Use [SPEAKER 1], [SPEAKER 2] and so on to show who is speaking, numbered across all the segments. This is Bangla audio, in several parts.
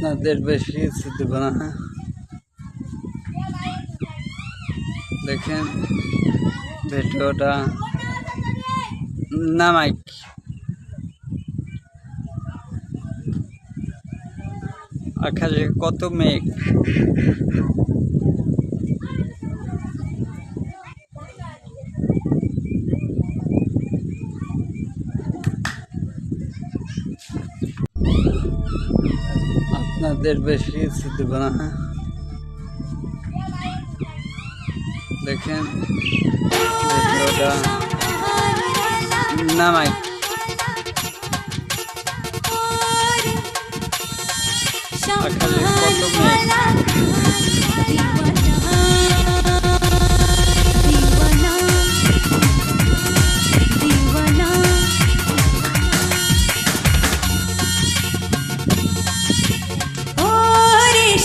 [SPEAKER 1] আপনাদের বেশি কিছু দেব না। দেখেন ভিডিওটা না মাইক। আকাশে কত মেঘ। আপনাদের বেশি কিছু দেব না। দেখেন ওটা নামাই। কত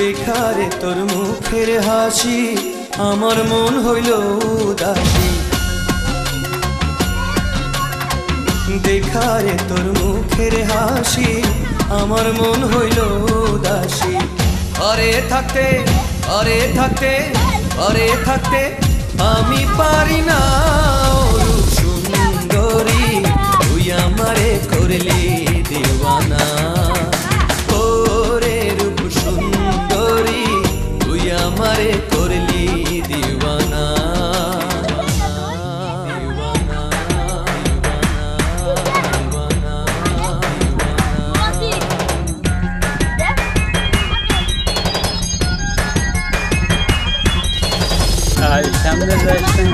[SPEAKER 2] দেখারে তোর মুখের হাসি আমার মন হইল উদাসী। দেখারে তোর মুখের হাসি, আমার মন হইল উদাসী। আরে থাকতে আরে থাকতে আরে থাকতে আমি পারি না।
[SPEAKER 1] সামনে যাচ্ছেন